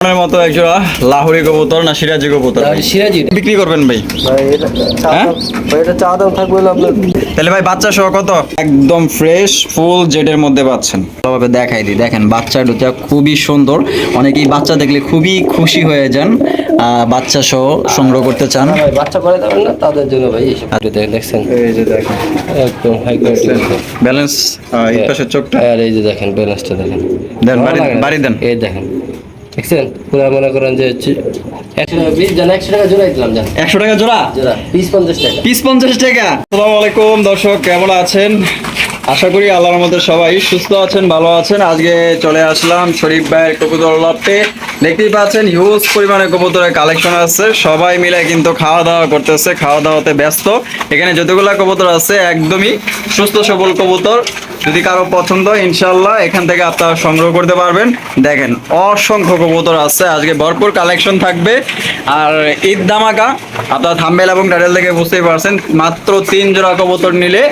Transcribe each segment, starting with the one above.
মনের মতো একজোড়া লাহোরি কবুতর না সিরাজি কবুতর? সিরাজি বিক্রি করবেন ভাই। ভাই এটা চা হ্যাঁ? দাম- ভাই এটা চা দাম থাকবে হলো আপনার। তাহলে ভাই বাচ্চা সহ কত? একদম ফ্রেশ ফুল জেডের মধ্যে পাচ্ছেন। ভালোভাবে দেখাই দিই। দেখেন বাচ্চা দুটা খুবই সুন্দর। অনেকেই বাচ্চা দেখলে খুবই খুশি হয়ে যান। আহ, বাচ্চা সহ সংগ্রহ করতে চান। বাচ্চা করে দেবেন না তাদের জন্য ভাই এইসব ভিডিও দেখেন দেখছেন? এই যে দেখেন। একদম হাই কোয়ালিটি ব্যালেন্স এই পাশের চোখটা? আর এই যে দেখেন ব্যালেন্সটা দেখেন। দেন? বাড়ি দেন। এই দেখেন। দেখছেন পুরো মনে করেন যে একশো টাকা দিলাম জান। একশো জোড়া? জোড়া পিস পঞ্চাশ টাকা। পিস পঞ্চাশ টাকা। আসসালামু আলাইকুম দর্শক কেমন আছেন? আশা করি আল্লাহর মধ্যে সবাই সুস্থ আছেন ভালো আছেন। আজকে চলে আসলাম শরীফ ভাইয়ের কবুতর লপটে দেখতেই পাচ্ছেন হিউজ পরিমাণে কবুতরের কালেকশন আছে। সবাই মিলে কিন্তু খাওয়া দাওয়া করতেছে খাওয়া দাওয়াতে ব্যস্ত। এখানে যতগুলা কবুতর আছে একদমই সুস্থ সবল কবুতর। যদি কারও পছন্দ ইনশাল্লাহ এখান থেকে আপনারা সংগ্রহ করতে পারবেন। দেখেন, অসংখ্য কবুতর আছে, আজকে ভরপুর কালেকশন থাকবে। আর ঈদ ধামাকা, আপনারা থাম্বেল এবং টাইটেল থেকে বুঝতেই পারছেন, মাত্র তিন জোড়া কবুতর নিলে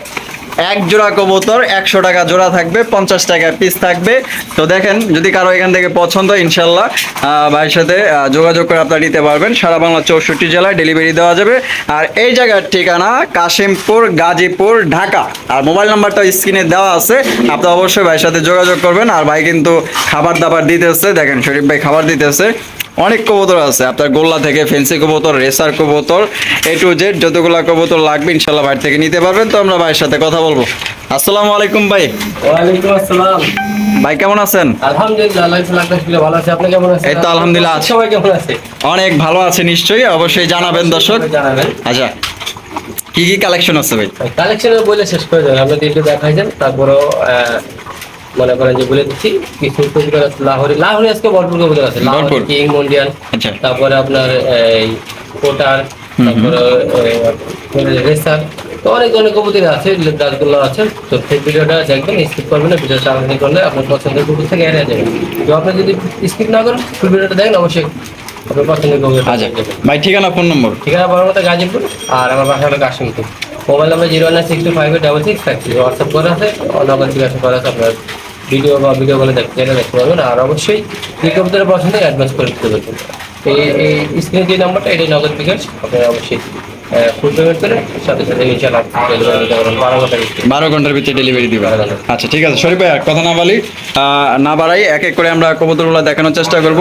এক জোড়া কবুতর, একশো টাকা জোড়া থাকবে, পঞ্চাশ টাকা পিস থাকবে। তো দেখেন, যদি কারও এখান থেকে পছন্দ, ইনশাল্লাহ ভাইয়ের সাথে যোগাযোগ করে আপনারা নিতে পারবেন। সারা বাংলা চৌষট্টি জেলায় ডেলিভারি দেওয়া যাবে। আর এই জায়গার ঠিকানা কাশিমপুর, গাজীপুর, ঢাকা। আর মোবাইল নাম্বারটা স্ক্রিনে দেওয়া আছে। আপনি অবশ্যই ভাইয়ের সাথে যোগাযোগ করবেন। আর ভাই কিন্তু খাবার দাবার দিতেছে। দেখেন, শরীফ ভাই খাবার দিতেছে। অনেক কবুতর আছে। আপনার গোল্লা থেকে ফেন্সি কবুতর রেসার কবুতর এ টু জেড যতগুলা কবুতর লাগবে ইনশাল্লাহ ভাই থেকে নিতে পারবেন। তো আমরা ভাইয়ের সাথে কথা বলব। আসসালামু আলাইকুম ভাই। ওয়ালাইকুম আসসালাম। ভাই কেমন আছেন? আলহামদুলিল্লাহ ভালো আছে। আপনি কেমন আছেন? এই তো আলহামদুলিল্লাহ সবাই কেমন আছে? অনেক ভালো আছে নিশ্চয়ই অবশ্যই জানাবেন দর্শক। জানাবেন। আচ্ছা কি কি কালেকশন আছে ভাই? কালেকশনের বলে শেষ করে দেবেন আপনি একটু দেখাইছেন তারপরেও মনে করেন যে বলে দিচ্ছি কিছু কবুতর আছে লাহোরি লাহোরি আজকে ভরপুর কবুতর আছে। লাহোরি। কিং মন্ডিয়ান আচ্ছা। তারপরে আপনার এই কোটার তারপরে রেসার তো অনেক অনেক কবুতর আছে গাছগুলো আছে। তো সেই ভিডিওটা দেখবেন স্কিপ করবেন না ভিডিওটা আপনি করলে আপনার পছন্দের কবুতর থেকে এড়িয়ে যাবেন। তো আপনি যদি স্কিপ না করেন ফুল ভিডিওটা দেখেন অবশ্যই আপনার পছন্দের কবুতর আচ্ছা। ভাই ঠিকানা ফোন নম্বর? ঠিকানা বড় মতো গাজীপুর আর আমার বাসা হলো Kashimpur. Mobile number zero nine six two five eight double six five three WhatsApp করা আছে নগদ জিজ্ঞাসা করা আছে, আপনার ভিডিও বা ভিডিও কলে দেখতে চাইলে দেখতে পারবেন। আর অবশ্যই বিজ্ঞপ্তির পছন্দে অ্যাডভান্স করে দিতে পারবেন। এই এই স্ক্রিনে যে নাম্বারটা এটাই নগদ বিকাশ আপনারা অবশ্যই বারো ঘণ্টার ভিতরে ডেলিভারি দিবা। আচ্ছা ঠিক আছে শরীফ ভাই আর কথা না বলি আহ, না বাড়াই এক এক করে আমরা কবুতরগুলো দেখানোর চেষ্টা করব।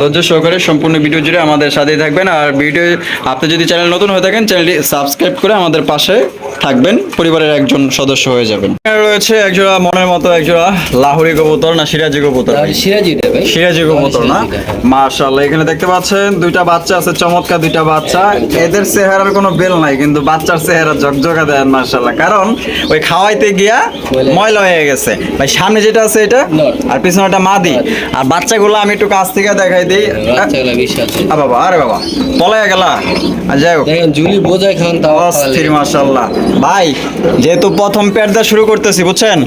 ধৈর্য সহকারে সম্পূর্ণ ভিডিও জুড়ে আমাদের সাথেই থাকবেন। আর ভিডিও আপনি যদি চ্যানেল নতুন হয়ে থাকেন চ্যানেলটি সাবস্ক্রাইব করে আমাদের পাশে থাকবেন পরিবারের একজন সদস্য হয়ে যাবেন। রয়েছে একজোড়া মনের মতো একজোড়া লাহোরি কবুতর না সিরাজি কবুতর? সিরাজি কবুতর না? মাশাআল্লাহ এখানে দেখতে পাচ্ছেন দুইটা বাচ্চা আছে চমৎকার দুইটা বাচ্চা। এদের চেহারার কোনো বেল নাই কিন্তু বাচ্চার চেহারা ঝকঝকা দেন মাশাআল্লাহ। কারণ ওই খাওয়াইতে গিয়া ময়লা হয়ে গেছে। ভাই সামনে যেটা আছে এটা আর পিছনে ওটা মাদি। আর বাচ্চাগুলো আমি একটু কাছ থেকে দেখাই দিই। আ বাবা আরে বাবা পলায় গেলা। যাই হোক। জুলি বোঝায় খান তাও অস্থির মাশাআল্লাহ। ভাই যেহেতু প্রথম পেটদা শুরু করতেছি বুঝছেন?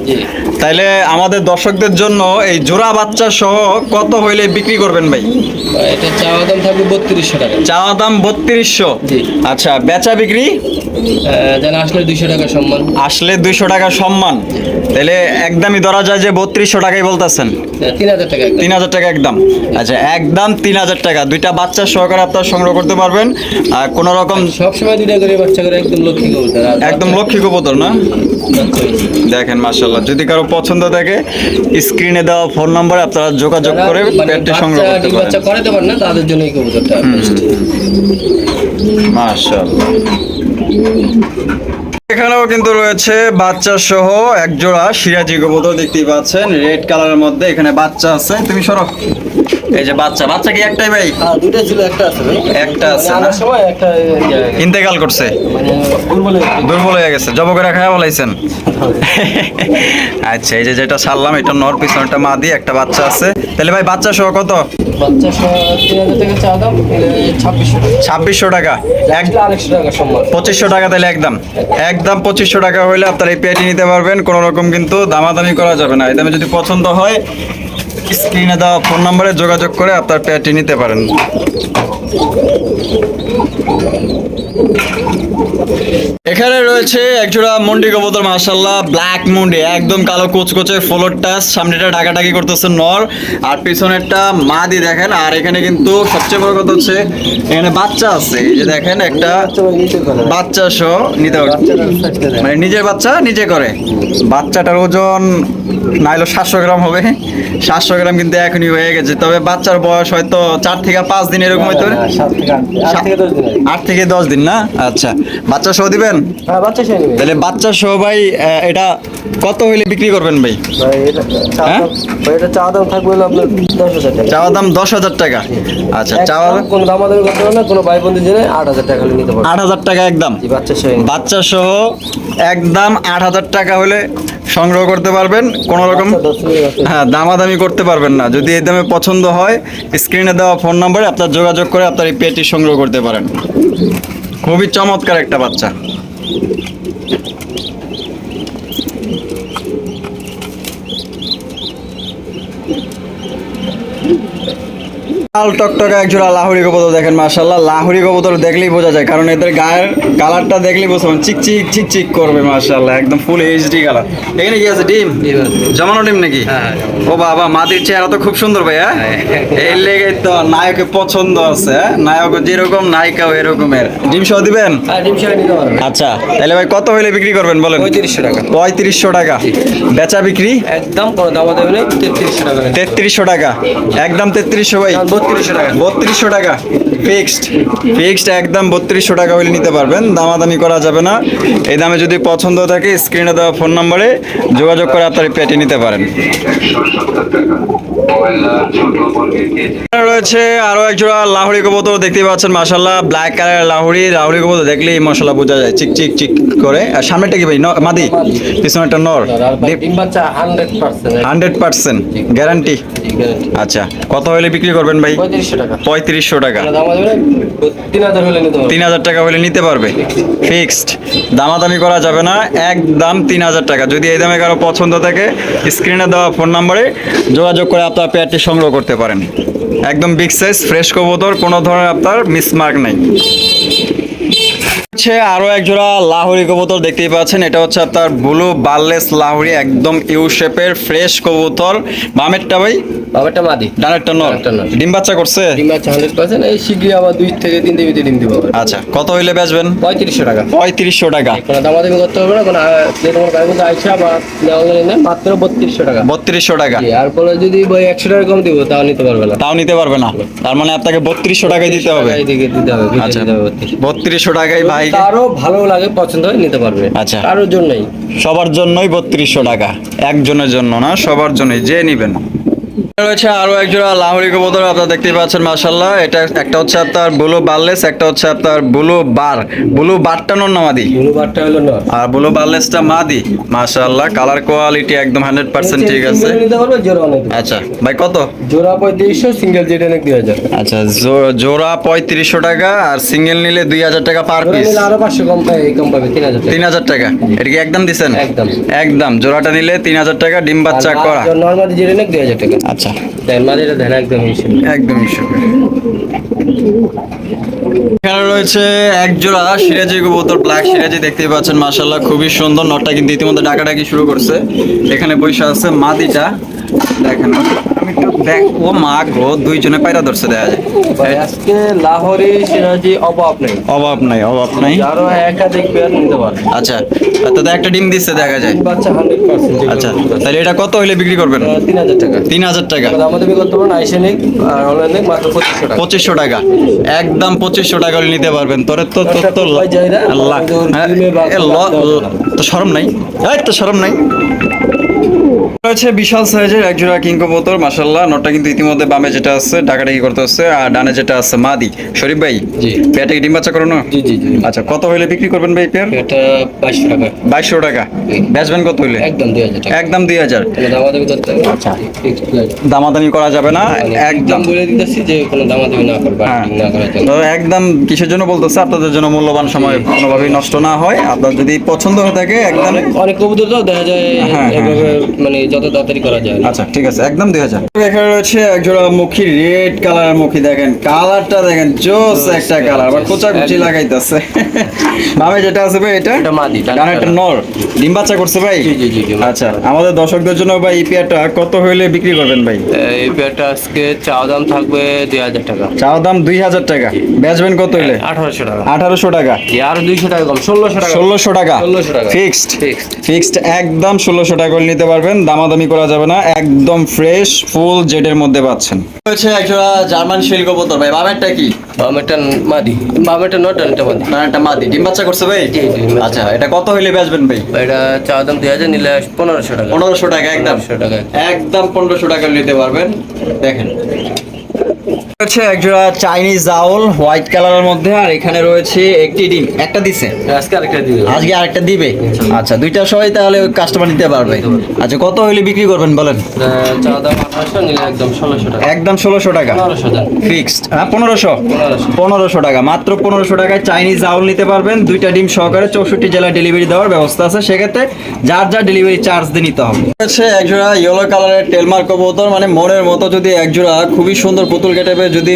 তাইলে আমাদের দর্শকদের জন্য এই জোড়া বাচ্চা সহ কত হইলে বিক্রি করবেন ভাই? এটা চাওয়া দাম থাকবে বত্রিশশো টাকা। চাওয়া দাম বত্রিশশো? জি। আচ্ছা বেচা বিক্রি? যেন আসলে দুইশো টাকা সম্মান। আসলে দুইশো টাকা সম্মান। তাহলে একদমই ধরা যায় যে বত্রিশশো টাকাই বলতেছেন। তিন হাজার টাকা একদম। তিন হাজার টাকা একদম। আচ্ছা একদম তিন হাজার টাকা। দুইটা বাচ্চা সহকারে আপনারা সংগ্রহ করতে পারবেন। আর কোনো রকম সবসময় দুইটা করে বাচ্চা করে একদম লক্ষ্মী আর একদম লক্ষ্মী কবুতর না? দেখেন মাশাল্লাহ যদি কারও পছন্দ থাকে স্ক্রিনে দেওয়া ফোন নম্বরে আপনারা যোগাযোগ করে পেটটি সংগ্রহ করতে ডিম বাচ্চা পারেন। করাতে পারে না তাদের জন্য এই কবুতরটা। মাশাআল্লাহ। এখানেও কিন্তু রয়েছে বাচ্চা সহ এক জোড়া সিরাজি কবুতর দেখতেই পাচ্ছেন। রেড কালারের মধ্যে এখানে বাচ্চা আছে। তুমি সরো। এই যে বাচ্চা বাচ্চা কি একটাই ভাই? হ্যাঁ দুইটা ছিল একটা আছে একটা আছে মানে আনার সময় একটা ইন্তেকাল করছে। মানে দুর্বল হয়ে গেছে। হয়ে জব করে খাওয়া বলাইছেন? আচ্ছা এই যে যেটা ছাড়লাম এটা নর পিছনটা মা দিয়ে একটা বাচ্চা আছে। তাহলে ভাই বাচ্চা সহ কত? বাচ্চা সহ ছাব্বিশশো টাকা। পঁচিশশো টাকা তাহলে একদম। একদম পঁচিশশো টাকা হইলে আপনারা এই পেটি নিতে পারবেন। কোনো রকম কিন্তু দামাদামি করা যাবে না। এই দামে যদি পছন্দ হয় স্ক্রিনে দেওয়া ফোন নম্বরে যোগাযোগ করে আপনার পেয়ারটি নিতে পারেন। এখানে রয়েছে একজোড়া মন্ডি কবুতর মাশাল্লাহ ব্ল্যাক মন্ডি, একদম কালো কোচকোচে ফ্লোর টাচ সামনেটা ডাকাডাকি করতেছে নর, আর পিছনেরটা মাদি দেখেন, আর এখানে কিন্তু সবচেয়ে বড় কথা হচ্ছে, এখানে বাচ্চা আছে, এই যে দেখেন, একটা বাচ্চা সহ নিতে মানে নিজের বাচ্চা নিজে করে। বাচ্চাটার ওজন নাইলো সাতশো গ্রাম হবে, সাতশো গ্রাম কিন্তু এখনই হয়ে গেছে। তবে বাচ্চার বয়স হয়তো চার থেকে পাঁচ দিন এরকম হয়তো আট থেকে দশ দিন না? আচ্ছা। বাচ্চা সহ দিবেন? হ্যাঁ বাচ্চা তাহলে বাচ্চা সহ ভাই এটা কত হইলে বিক্রি করবেন ভাই? হ্যাঁ? দাম- চা দাম থাকবে চাওয়া দাম দশ হাজার টাকা। আচ্ছা চাওয়া কোনো দাম করতে না কোনো ভাই বন্ধু জেনে আট হাজার টাকা নিতে পারবে। আট হাজার টাকা একদম বাচ্চা সহ। একদম আট হাজার টাকা হলে সংগ্রহ করতে পারবেন কোনো রকম বাচ্চা হ্যাঁ দামাদামি করতে পারবেন না। যদি এই দামে পছন্দ হয় স্ক্রিনে দেওয়া ফোন নাম্বারে আপনার যোগাযোগ করে আপনার এই পেটি সংগ্রহ করতে পারেন। খুবই চমৎকার একটা বাচ্চা। লাল টকটকে একজোড়া লাহুরি কবুতর দেখেন মাশাল্লাহ লাহুরি কবুতর দেখলেই বোঝা যায় কারণ এদের গায়ের কালারটা দেখলেই বুঝতে পারেন চিক চিক চিক চিক করবে মাশাল্লাহ একদম ফুল এইচডি কালার এখানে কি আছে ডিম? জমানো ডিম নাকি? হ্যাঁ, ও বাবা মাটির চেহারা তো খুব সুন্দর ভাই হ্যাঁ এই লেগে তো নায়কের পছন্দ আছে হ্যাঁ? নায়ক যেরকম নায়িকাও এরকমের। ডিম সহ দিবেন? হ্যাঁ আচ্ছা তাহলে ভাই কত হইলে বিক্রি করবেন বলেন? পঁয়ত্রিশশো টাকা। পঁয়ত্রিশশো টাকা। বেচা বিক্রি? একদম কোনো তেত্রিশশো টাকা তেত্রিশশো টাকা। একদম তেত্রিশশো ভাই। বত্রিশশো টাকা। ফিক্সড ফিক্সড একদম বত্রিশশো টাকা হলে নিতে পারবেন। দামাদামি করা যাবে না। এই দামে যদি পছন্দ থাকে স্ক্রিনে দেওয়া ফোন নম্বরে যোগাযোগ করে আপনার পেটে নিতে পারেন। রয়েছে আরও এক জোড়া লাহুরি কবুতর দেখতে পাচ্ছেন মাশাল্লাহ ব্ল্যাক কালার লাহুরি লাহুরি কবুতর দেখলেই মশলা বোঝা যায় চিক চিক চিক করে। আর সামনেটা কি ভাই? মাদি পিছনেটা নর। হান্ড্রেড পার্সেন্ট গ্যারান্টি আচ্ছা কত হলে বিক্রি করবেন ভাই? পঁয়ত্রিশশো টাকা। তিন হাজার টাকা হলে নিতে পারবে। ফিক্সড। দামাদামি করা যাবে না একদম তিন হাজার টাকা। যদি এই দামে কারও পছন্দ থাকে স্ক্রিনে দেওয়া ফোন নম্বরে যোগাযোগ করে আপনার পেয়ারটি সংগ্রহ করতে পারেন। একদম বিগ সাইজ ফ্রেশ কবুতর কোনো ধরনের আপনার মিসমার্ক নেই। হচ্ছে আরও এক জোড়া লাহুরি কবুতর দেখতেই পাচ্ছেন। এটা হচ্ছে আপনার ব্লু বার্লেস লাহুরি একদম ইউ শেপের ফ্রেশ কবুতর। বামেরটা ভাই? বাবারটা মাদি। ডানেরটা নর। ডিম বাচ্চা করছে? ডিম বাচ্চা হান্ড্রেড পার্সেন্ট এই শীঘ্রই আবার দুই থেকে তিন দিন ডিম দিব। আচ্ছা কত হইলে বেচবেন? পঁয়ত্রিশশো টাকা। পঁয়ত্রিশশো টাকা। কোনো দামাদামি করতে হবে না কোনো যে তোমার গাড়ির মধ্যে আইসা বা অনলাইনে নেন মাত্র বত্রিশশো টাকা। বত্রিশশো টাকা। জি, আর পরে যদি বই একশো টাকা কম দিব তাও নিতে পারবে না। তাও নিতে পারবে না। তার মানে আপনাকে বত্রিশশো টাকাই দিতে হবে। দিতে হবে আচ্ছা দিতে হবে 32 বত্রিশশো টাকাই ভাই কারও ভালো লাগে পছন্দ হয় নিতে পারবে। আচ্ছা। কারোর জন্যই। সবার জন্যই বত্রিশশো টাকা। একজনের জন্য না সবার জন্যই যে নিবেন রয়েছে আরও একজোড়া লাহোরি কবুতর আপনারা দেখতেই পাচ্ছেন মাশাল্লাহ এটা একটা হচ্ছে আপনার ব্লু বার্লেস একটা হচ্ছে আপনার ব্লু বার। ব্লু বারটা নর না মাদি? ব্লু বারটা হলো নর। আর ব্লু বার্লেসটা মাদি? মাশাল্লাহ কালার কোয়ালিটি একদম হান্ড্রেড পার্সেন্ট ঠিক আছে। আচ্ছা ভাই কত? জোড়া পঁয়ত্রিশশো সিঙ্গেল যেটা দুই হাজার। আচ্ছা জোড়া পঁয়ত্রিশশো টাকা আর সিঙ্গেল নিলে দুই হাজার টাকা পার পিস আরও পাঁচশো কম পাবে কম পাবে তিন হাজার টাকা। টাকা? এটা কি একদম দিছেন? একদম। একদম জোড়াটা নিলে তিন হাজার টাকা ডিম বাচ্চা করা। নর্মালি যেটা দুই হাজার টাকা। আচ্ছা। দেন মাঝেটা দেন একদম একদম এখানে রয়েছে এক জোড়া সিরাজি কবুতর ব্ল্যাক সিরাজি দেখতেই পাচ্ছেন মাশাল্লাহ খুবই সুন্দর। নটটা কিন্তু ইতিমধ্যে ডাকাডাকি শুরু করছে। এখানে বসে আছে মাদিটা। দেখেন আমি একটু দেখ ও মা গো দুইজনে পায়রা ধরছে দেখা যায় ভাই আজকে লাহোরে সিরাজি অভাব নেই। অভাব নাই অভাব নাই। যারও একা দেখবে আর নিতে পারে আচ্ছা তাতে একটা ডিম দিচ্ছে দেখা যায়। বাচ্চা হান্ড্রেড পার্সেন্ট আচ্ছা তাহলে এটা কত হইলে বিক্রি করবেন? তিন হাজার টাকা। তিন হাজার টাকা। আমাদের করতে পারেন আইসে আর অনলাইনে মাত্র পঁচিশশো টাকা। পঁচিশশো টাকা। একদম পঁচিশশো টাকা হলে নিতে পারবেন। তোরে তো তোর তো আল্লাহ। তো শরম নাই? এই তো শরম নাই? রয়েছে বিশাল সাইজের এক জোড়া কিং কবুতর মাশাল্লাহ নটটা কিন্তু ইতিমধ্যে বামে যেটা আছে ডাকাডাকি করতে হচ্ছে আর ডানে যেটা আছে মাদি। শরীফ ভাই জি। কি ডিম বাচ্চা করো না? জি জি আচ্ছা কত হইলে বিক্রি করবেন ভাই পেয়ার এটা বাইশশো টাকা। বাইশশো টাকা। বেচবেন কত হইলে? একদম দুই হাজার একদম দুই হাজার। দামাদামি আচ্ছা। দামাদামি করা যাবে না একদম। একদম বলে দিতেছি যে কোনো দামাদামি না করবে হ্যাঁ। একদম কিসের জন্য বলতেছে? আপনাদের জন্য মূল্যবান সময় কোনোভাবেই নষ্ট না হয়। আপনার যদি পছন্দ হয়ে থাকে একদম অনেক কবুতর তো দেখা যায় হ্যাঁ, হ্যাঁ, মানে যত তাড়াতাড়ি করা যায়। আচ্ছা ঠিক আছে একদম দুই হাজার। এখানে রয়েছে একজোড়া মুখী রেড কালারের মুখী দেখেন কালারটা দেখেন জোস একটা কালার আবার joss, কোচা কুচি লাগাইতেছে। ভাবে যেটা আছে ভাই এটা? এটা মাদি, ডান একটা নর ডিম বাচ্চা করছে ভাই? জি, জি, জি, আচ্ছা আমাদের দর্শকদের জন্য ভাই এই পেয়ারটা কত হইলে বিক্রি করবেন ভাই? এই পেয়ারটা আজকে চা দাম থাকবে দুই হাজার টাকা। চাওয়া দাম দুই হাজার টাকা। বেচবেন কত হইলে? আঠারোশো টাকা। আঠারোশো টাকা। আর দুইশো টাকা কম ষোলোশো টাকা। ষোলোশো টাকা। 1600 টাকা। ফিক্সড ফিক্সড একদম ষোলোশো টাকা করে নিতে পারবেন। দামাদামি করা যাবে না একদম ফ্রেশ ফুল জেডের মধ্যে পাচ্ছেন। হচ্ছে একজোড়া জার্মান সিল্ক বোতল ভাই বামেরটা কি? বামেরটা মাদি বামেরটা নট এটা মাদি। না একটা মাদি ডিম বাচ্চা করছে ভাই। আচ্ছা এটা কত হইলে বেচবেন ভাই? এটা চা দাম দুই হাজার নিলে পনেরোশো টাকা। পনেরোশো টাকা একদম। 1500 টাকা। একদম পনেরোশো টাকা নিতে পারবেন। দেখেন। হচ্ছে একজোড়া চাইনিজ আউল হোয়াইট কালারের মধ্যে আর এখানে রয়েছে একটি ডিম। একটা দিছে? আজকে আরেকটা দিবে। আজকে আরেকটা দিবে? আচ্ছা দুইটা সবাই তাহলে কাস্টমার নিতে পারবে। আচ্ছা কত হইলে বিক্রি করবেন বলেন? একদম ষোলোশো টাকা। একদম ষোলোশো টাকা? ফিক্সড হ্যাঁ পনেরোশো? পনেরোশো। পনেরোশো টাকা। মাত্র পনেরোশো টাকায় চাইনিজ আউল নিতে পারবেন। দুইটা ডিম সহকারে চৌষট্টি জেলায় ডেলিভারি দেওয়ার ব্যবস্থা আছে। সেক্ষেত্রে যার যার ডেলিভারি চার্জ দিয়ে নিতে হবে। হচ্ছে একজোড়া ইয়েলো কালারের টেলমার্ক কবুতর মানে মনের মতো যদি একজোড়া খুবই সুন্দর পুতুল কেটেপে যদি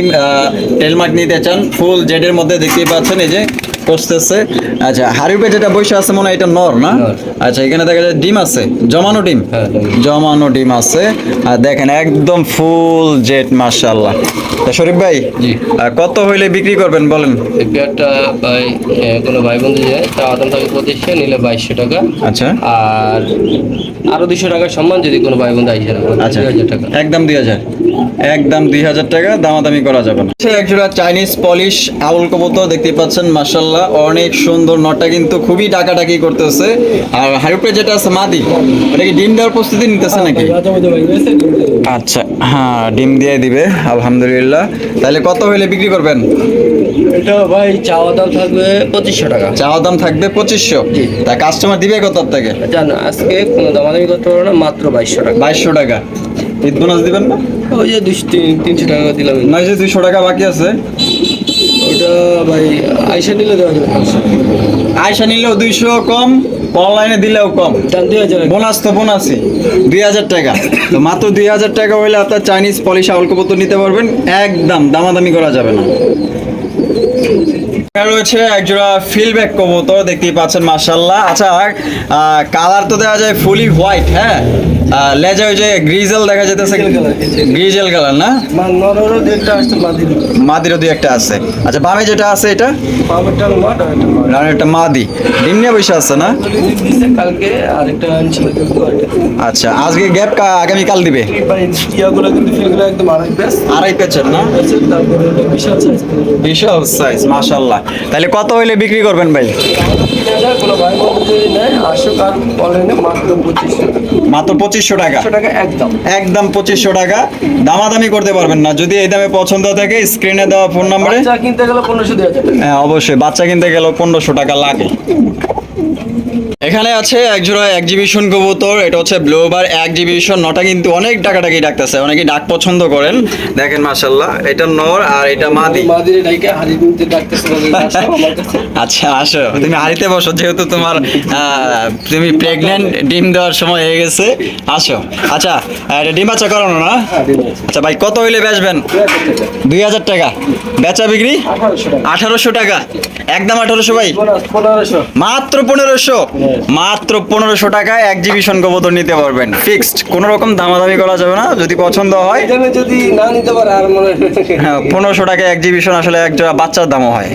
টেলমার্ক নিতে চান ফুল জেডের মধ্যে দেখতেই পাচ্ছেন এই যে বসতেছে আচ্ছা হারিপে যেটা বসে আছে মনে হয় এটা নর না? আচ্ছা এখানে দেখা যায় ডিম আছে জমানো ডিম? হ্যাঁ, জমানো ডিম। আছে। আর দেখেন একদম ফুল জেট মাশাআল্লাহ। তা শরীফ ভাই কত হইলে বিক্রি করবেন বলেন? এই পেয়ারটা ভাই কোনো ভাই বন্ধু যায় চা দাম থাকে পঁচিশশো নিলে বাইশশো টাকা। আচ্ছা। আর আরও দুশো টাকার সম্মান যদি কোনো ভাই বন্ধু আইসে আচ্ছা। দুই হাজার টাকা। একদম দুই হাজার। একদম দুই হাজার টাকা দামাদামি করা যাবে না। সে একজোড়া চাইনিজ পলিশ আউল কবুতর দেখতে পাচ্ছেন মাশাল্লাহ অনেক সুন্দর নটটা কিন্তু খুবই ডাকাডাকি করতেছে। আর হাইপে যেটা আছে মাদি ওটা কি ডিম দেওয়ার প্রস্তুতি নিতেছে নাকি? আচ্ছা হ্যাঁ ডিম দিয়ে দিবে আলহামদুলিল্লাহ। তাহলে কত হইলে বিক্রি করবেন? এটা ভাই চাওয়া দাম থাকবে পঁচিশশো টাকা। চাওয়া দাম থাকবে পঁচিশশো। তা কাস্টমার দিবে কত থেকে আজকে কোনো দামাদামি করতে পারব না মাত্র বাইশশো টাকা। বাইশশো টাকা। ঈদ বোনাস দিবেন না? ওই যে দুশো তিন- তিনশো টাকা দিলাম। নয় যে দুইশো টাকা বাকি আছে। ওটা ভাই আইসা নিলে দেওয়া যাবে। আয়সা নিলেও দুইশো কম অনলাইনে দিলেও কম। দুই হাজার বোনাস তো বোনাসই দুই হাজার টাকা। তো মাত্র দুই হাজার টাকা হইলে আপনার চাইনিজ পলিশ আউল নিতে পারবেন একদম দামাদামি করা যাবে না। রয়েছে একজোড়া ফিলব্যাক কবুতর দেখতেই পাচ্ছেন মার্শাল্লাহ আচ্ছা কালার তো দেখা যায় ফুলি হোয়াইট হ্যাঁ? লেজে ওই যে গ্রিজেল দেখা যেতেছে গ্রিজেল কালার না? মাদিরও দুই একটা আছে। আচ্ছা বামে যেটা আছে এটা? একটা মাদি। ডিম নিয়ে বসে আছে না আচ্ছা আজকে গ্যাপ আগামীকাল দিবে? আড়াই পেছেন না? বিশাল সাইজ বিশাল সাইজ মাশাল্লাহ তাহলে কত হইলে বিক্রি করবেন ভাই? মাত্র পঁচিশশো টাকা। একদম পঁচিশশো টাকা। দামাদামি করতে পারবেন না। যদি এই দামে পছন্দ থাকে স্ক্রিনে দেওয়া ফোন নাম্বারে কিনতে গেলে পনেরোশো হ্যাঁ অবশ্যই। বাচ্চা কিনতে গেলে পনেরোশো টাকা লাগে। এখানে আছে একজোড়া এক্সিবিশন কবুতর এটা হচ্ছে ব্লোবার এক্সিবিশন নটা কিন্তু অনেক টাকাটাকি ডাকতেছে অনেকে ডাক পছন্দ করেন। দেখেন মাশাল্লাহ এটা নর আর এটা মাদি। আচ্ছা আসো তুমি হারিতে বসো যেহেতু তোমার তুমি প্রেগনেন্ট ডিম দেওয়ার সময় হয়ে গেছে আসো। আচ্ছা এটা ডিম বাচ্চা করানো না? হ্যাঁ। আচ্ছা ভাই কত হইলে বেচবেন? দুই হাজার টাকা। দুই হাজার টাকা বেচা বিক্রি? আঠারোশো টাকা। একদম আঠারোশো ভাই। মাত্র পনেরোশো। মাত্র পনেরোশো টাকায় এক্সিবিশন কবুতর নিতে পারবেন। ফিক্সড কোনো রকম দামাদামি করা যাবে না যদি পছন্দ হয়। যদি না নিতে পারে আর মনে হয় হ্যাঁ পনেরোশো টাকা এক্সিবিশন আসলে এক জোড়া বাচ্চার দামও হয়।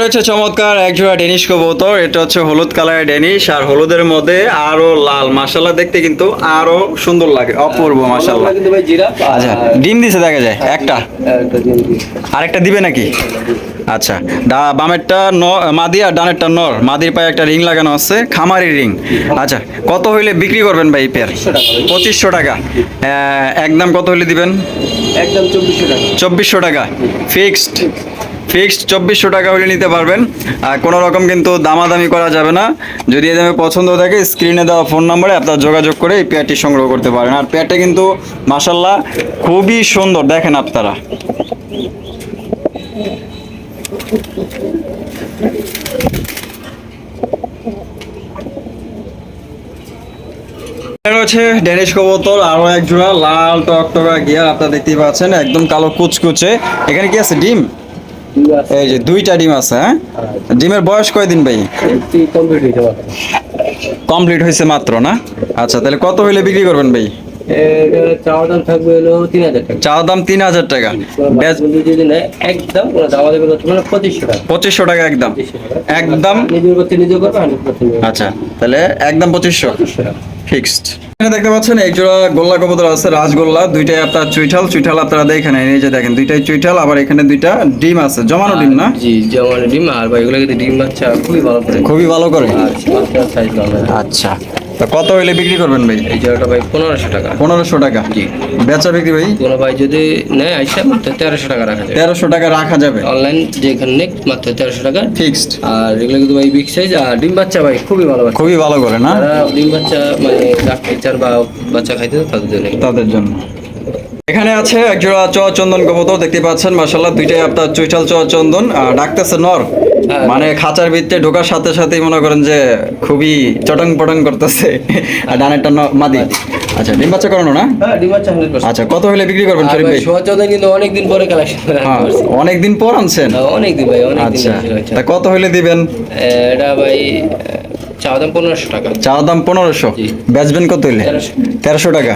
রয়েছে চমৎকার এক জোড়া ডেনিশ কবুতর এটা হচ্ছে হলুদ কালারের ডেনিশ আর হলুদের মধ্যে আরও লাল। মাসাল্লাহ দেখতে কিন্তু আরও সুন্দর লাগে অপূর্ব মাসাল্লাহ ভাই জিরা। আচ্ছা ডিম দিছে দেখা যায় একটা? একটা আরেকটা দিবে নাকি? আচ্ছা ডা বামেরটা ন মাদি আর ডানেরটা নর। মাদির পায়ে একটা রিং লাগানো আছে খামারি রিং। আচ্ছা কত হইলে বিক্রি করবেন ভাই পেয়ার পঁচিশশো টাকা। একদম কত হইলে দিবেন? একদম চব্বিশশো টাকা। চব্বিশশো টাকা। ফিক্সড। ফিক্সড চব্বিশশো টাকা হলে নিতে পারবেন। আর কোনো রকম কিন্তু দামাদামি করা যাবে না। যদি এই দামে পছন্দ থাকে স্ক্রিনে দেওয়া ফোন নম্বরে আপনার যোগাযোগ করে এই পেয়ারটি সংগ্রহ করতে পারেন। আর পেয়ারটা কিন্তু মাসাল্লাহ খুবই সুন্দর। দেখেন আপনারা। রয়েছে ড্যানিশ কবুতর আরও এক জোড়া লাল টকটকা গিয়ার আপনারা দেখতেই পাচ্ছেন একদম কালো কুচকুচে। এখানে কি আছে ডিম? এই যে দুইটা ডিম আছে হ্যাঁ? ডিমের বয়স কয়দিন ভাই? কমপ্লিট হয়েছে মাত্র। না? আচ্ছা তাহলে কত হইলে বিক্রি করবেন ভাই? চাওয়া দাম থাকবে হলো তিন হাজার টাকা। চা দাম তিন হাজার টাকা। যদি নেয় একদম দাম দেবে করতে মানে পঁচিশশো টাকা। পঁচিশশো টাকা একদম। একদম। নিজের করতে নিজে করবে আচ্ছা তাহলে একদম পঁচিশশো। পঁচিশশো ফিক্সড। এখানে দেখতে পাচ্ছেন এক জোড়া গোল্লা কবুতর আছে রাজগোল্লা। দুইটাই আপনার চুইঠাল। চুইঠাল আপনারা দেখেন এই যে দেখেন দুইটাই চুইঠাল। আবার এখানে দুইটা ডিম আছে জমানো ডিম না? জি যেমন ডিম। আর ভাই এগুলো কিন্তু ডিম বাচ্চা খুবই ভালো করে। খুবই ভালো করে। আচ্ছা। তা কত হইলে বিক্রি করবেন ভাই? এই জোড়াটা ভাই পনেরোশো টাকা। পনেরোশো টাকা। বেচা বিক্রি ভাই? কোনো ভাই যদি নেয় আইসা মাত্র তেরোশো টাকা রাখা যাবে। তেরোশো টাকা রাখা যাবে। অনলাইন যেখানে মাত্র তেরোশো টাকা। ফিক্সড। আর এগুলো কিন্তু ভাই বিগ সাইজ আর ডিম বাচ্চা ভাই খুবই ভালো ভাই খুবই ভালো করে না? ডিম বাচ্চা মানে রাখতে চান বা বাচ্চা খাইতে তাদের জন্য তাদের জন্য। এখানে আছে এক জোড়া চুয়া চন্দন কবুতর দেখতে পাচ্ছেন মাশাল্লাহ দুইটাই আপনার চুইঠাল চুয়া চন্দন আর ডাকতেছে নর। হ্যাঁ। মানে খাঁচার ভিতরে ঢোকার সাথে সাথেই মনে করেন যে খুবই চটং পটং করতেছে। আর ডানেরটা মাদি। আচ্ছা ডিম বাচ্চা করানো না? হ্যাঁ আচ্ছা কত হলে বিক্রি করবেন শরীফ ভাই সোয়াচৌধুরী কিন্তু অনেকদিন পরে কালেকশন হ্যাঁ অনেকদিন পর আনছেন? অনেকদিন ভাই অনেকদিন আচ্ছা তা কত হলে দিবেন? এটা ভাই চাওয়া দাম পনেরোশো টাকা। দাম পনেরোশো? বেচবেন কত তেরোশো। তেরোশো টাকা?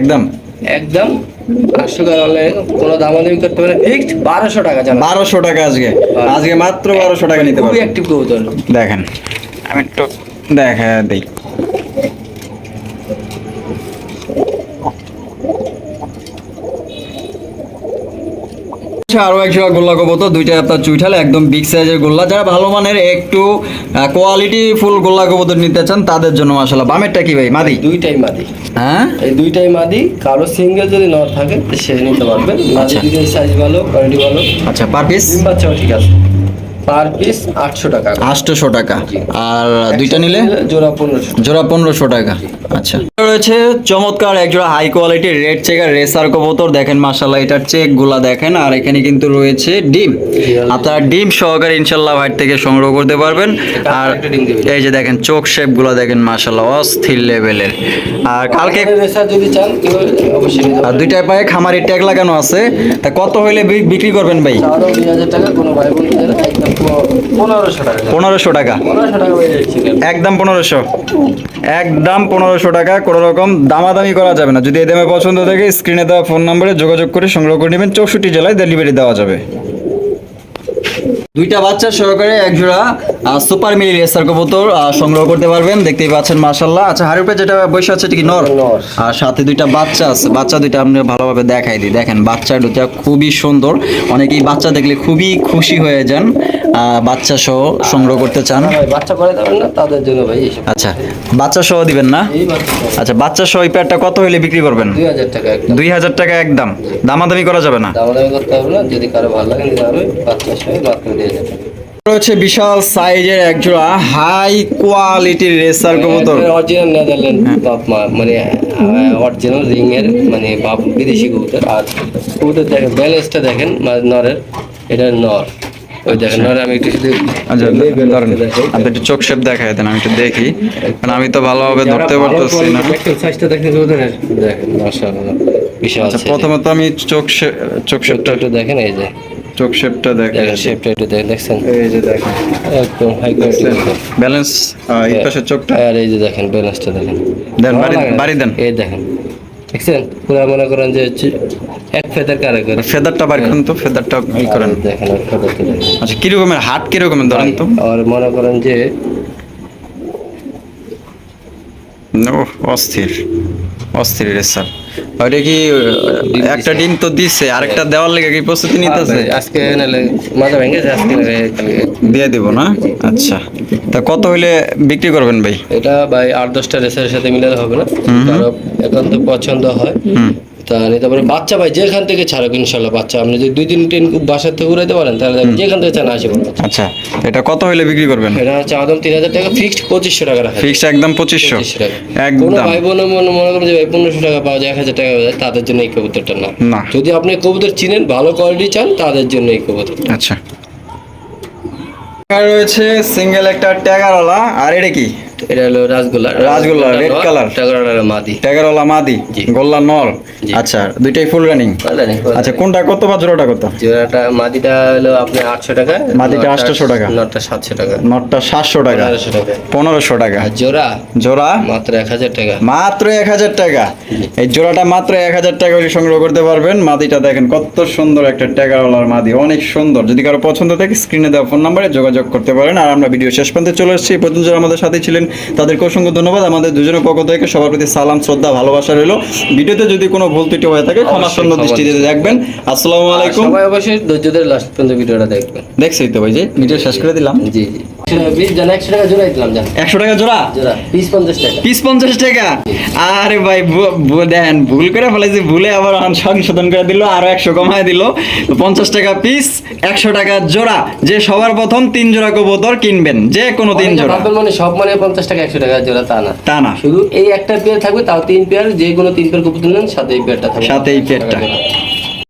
একদম। একদম আটশো অনলাইনে কোনো দামাদামি করতে পারে। ফিক্সড বারোশো টাকা জানো বারোশো টাকা আজকে। আজকে মাত্র বারোশো টাকা নিতে খুবই পারবেন অ্যাক্টিভ কবুতর। দেখেন। আমি একটু দেখা। দিই আচ্ছা, আরও এক জোড়া গোল্লা কবুতর দুইটা আপনার চুইঠাল একদম বিগ সাইজের গোল্লা। যারা ভালো মানের একটু কোয়ালিটি ফুল গোল্লা কবুতর নিতে চান তাদের জন্য মাসাল বামেরটা কি ভাই? মাদি? দুইটাই মাদি। হ্যাঁ? এই দুইটাই মাদি। কারও সিঙ্গেল যদি নর থাকে সে নিতে পারবেন। মাদি আচ্ছা। সাইজ ভালো কোয়ালিটি ভালো। আচ্ছা পার পিস বাচ্চাও ঠিক আছে। পার পিস আটশো টাকা। আটশোশো টাকা। আর দুইটা নিলে? জোড়া পনেরোশো জোড়া পনেরোশো টাকা। আচ্ছা। রয়েছে চমৎকার এক জোড়া হাই কোয়ালিটির রেড চেকার রেসার কবুতর। দেখেন মাসাল্লাহ এটার চেকগুলা দেখেন। আর এখানে কিন্তু রয়েছে ডিম। আপনারা ডিম সহকারে ইনশাল্লাহ ভাইট থেকে সংগ্রহ করতে পারবেন। আর। এই যে দেখেন চোখ শেপগুলা দেখেন মাসাল্লাহ অস্থির লেভেলের। আর কালকে রেসার যদি চান অবশ্যই আর দুইটায় পায়ে খামারি ট্যাগ লাগানো আছে। তা কত হইলে বিক্রি করবেন ভাই? চাওয়া দাম দুই হাজার টাকা কোনো ভাই বোন একদম পনেরোশো টাকা। একদম পনেরোশো। একদম পনেরোশো টাকা কোনো রকম দামাদামি করা যাবে না। যদি এই দামে পছন্দ থাকে স্ক্রিনে দেওয়া ফোন নম্বরে যোগাযোগ করে সংগ্রহ করে নেবেন। চৌষট্টি জেলায় ডেলিভারি দেওয়া যাবে। দুইটা বাচ্চা সহকারে এক জোড়া সুপার মিলি রেসার কবুতর সংগ্রহ করতে পারবেন। দেখতেই পাচ্ছেন মাশাল্লাহ আচ্ছা হাড়ির যেটা বসে আছে এটা কি নর। আর সাথে দুইটা বাচ্চা আছে। বাচ্চা দুইটা আপনি ভালোভাবে দেখাই দিই। দেখেন বাচ্চা দুইটা খুবই সুন্দর। অনেকেই বাচ্চা দেখলে খুবই খুশি হয়ে যান। বাচ্চা সহ সংগ্রহ করতে চান? বাচ্চা করে দেবেন না তাদের জন্য ভাই আচ্ছা বাচ্চা সহ দিবেন না। আচ্ছা বাচ্চা সহ। এই প্যাডটা কত হইলে বিক্রি করবেন? দুই হাজার টাকা একদম। দুই হাজার টাকা একদম। দামাদামি করা যাবে না? দামাদামি করতে হবে না যদি কারও ভালো লাগে নিতে বাচ্চা সহ মাত্র হাজার টাকা রয়েছে বিশাল সাইজের এক জোড়া হাই কোয়ালিটির রেসার কবুতর। অরিজিনাল নেদারল্যান্ড বাপ মানে অরিজিনাল রিং এর মানে বাপ বিদেশি কবুতর। আর কবুতর দেখেন ব্যালেন্সটা দেখেন নরের। এটা নর। ওই দেখেন আমি একটু শুধু আচ্ছা ধরেন আপনি একটু চোখ শেপ দেখাই দেন আমি একটু দেখি। কারণ আমি তো ভালোভাবে ধরতে পারতেছি না। সাইজটা দেখেন দেখেন মাশাআল্লাহ বিশাল প্রথমে তো আমি চোখ চোখ শেপটা একটু দেখেন এই যে। চোখ শেপটা দেখেন। শেপটা একটু দেখেন দেখছেন? এই যে দেখেন। একদম হাই কোয়ালিটি ব্যালেন্স এই চোখটা? আর এই যে দেখেন ব্যালেন্সটা দেখেন। দেন? বাড়ি দেন। এই দেখেন। দেখছেন? পুরো মনে করেন যে এক ফেদার কারে করে? ফেদারটা বার করেন তো ফেদারটা ই করেন। আর দেখেন। ফেদারটা আচ্ছা কিরকমের হাট কিরকমের ধরেন তো? আর মনে করেন যে অস্থির। অস্থির রেসার। ওইটা কি একটা ডিম তো দিছে আরেকটা দেওয়ার লেগে কি প্রস্তুতি নিতেছে? আজকে মাথা ভেঙে আজকে দিয়ে দিব না? আচ্ছা। তা কত হইলে বিক্রি করবেন ভাই? এটা ভাই আট দশটা রেসের সাথে মিলাতে হবে না। এখন একান্ত পছন্দ হয়। হুম তা নিতে পারে বাচ্চা ভাই যেখান থেকে ছাড়ুক ইনশাল্লাহ বাচ্চা আপনি যদি দুই তিন টিন বাসার থেকে উড়াইতে পারেন তাহলে যেখান থেকে চান আসে আচ্ছা এটা কত হইলে বিক্রি করবেন? এটা হচ্ছে আদম তিন হাজার টাকা ফিক্সড পঁচিশশো টাকা রাখা। ফিক্সড একদম পঁচিশশো। টাকা। কোনো ভাই বোন মনে মনে করেন যে ভাই পনেরোশো টাকা পাওয়া যায় এক হাজার টাকা পাওয়া যায় তাদের জন্য এই কবুতরটা না। যদি আপনি কবুতর চিনেন ভালো কোয়ালিটি চান তাদের জন্য এই কবুতর। আচ্ছা। আর রয়েছে সিঙ্গেল একটা ট্যাগারওয়ালা আর এটা কি? এটা হলো রাসগোল্লা। Rasgulla, red color। টাকার মাদি। ট্যাগারওয়ালা মাদি গোল্লা নর। আচ্ছা দুইটাই ফুল রানিং আচ্ছা কোনটা কত বা জোড়াটা কত? জোড়াটা মাদিটা হলো আপনার আটশো টাকা মাদিটা 800 টাকা। নটটা সাতশো টাকা। নটটা সাতশো টাকা। পনেরোশো টাকা। পনেরোশো টাকা। আর জোড়া? জোড়া? মাত্র এক হাজার টাকা। মাত্র এক হাজার টাকা। এই জোড়াটা মাত্র এক হাজার টাকা হলে সংগ্রহ করতে পারবেন। মাদিটা দেখেন কত সুন্দর একটা ট্যাগারওয়ালার মাদি অনেক সুন্দর। যদি কারও পছন্দ থাকে স্ক্রিনে দেওয়া ফোন নাম্বারে যোগাযোগ করতে পারেন। আর আমরা ভিডিও শেষ পর্যন্ত চলে এসেছি এই পর্যন্ত যারা আমাদের সাথে ছিলেন তাদেরকে অসংখ্য ধন্যবাদ। আমাদের দুজনের পক্ষ থেকে সবার প্রতি সালাম শ্রদ্ধা ভালোবাসা রইল। ভিডিওতে যদি কোনো ভুল ত্রুটি হয়ে থাকে ক্ষমা শূন্য দৃষ্টিতে দেখবেন। আসসালামু আলাইকুম। সবাই অবশ্যই ধৈর্যদের লাস্ট পর্যন্ত ভিডিওটা দেখবেন। দেখছি তো ভাই যে ভিডিও শেষ করে দিলাম। জি জি। একশো টাকা জোড়াই দিলাম জান। একশো টাকা জোড়া? জোড়া পিস পঞ্চাশ টাকা। পিস পঞ্চাশ টাকা? আরে ভাই ভু- ভু- দেন ভুল করে ফেলেছি ভুলে আবার সংশোধন করে দিল আরও একশো কমায় দিল। পঞ্চাশ টাকা পিস একশো টাকা জোড়া। যে সবার প্রথম তিন জোড়া কবুতর কিনবেন যে কোনো তিন জোড়া। মানে সব মানে পঞ্চাশ টাকা একশো টাকা জোড়া তা না। তা না। শুধু এই একটা পেয়ার থাকবে তাও তিন পেয়ার যে কোনো তিন পেয়ার কবুতর নেন সাথে এই পেয়ারটা থাকবে। সাথে এই পেয়ারটা।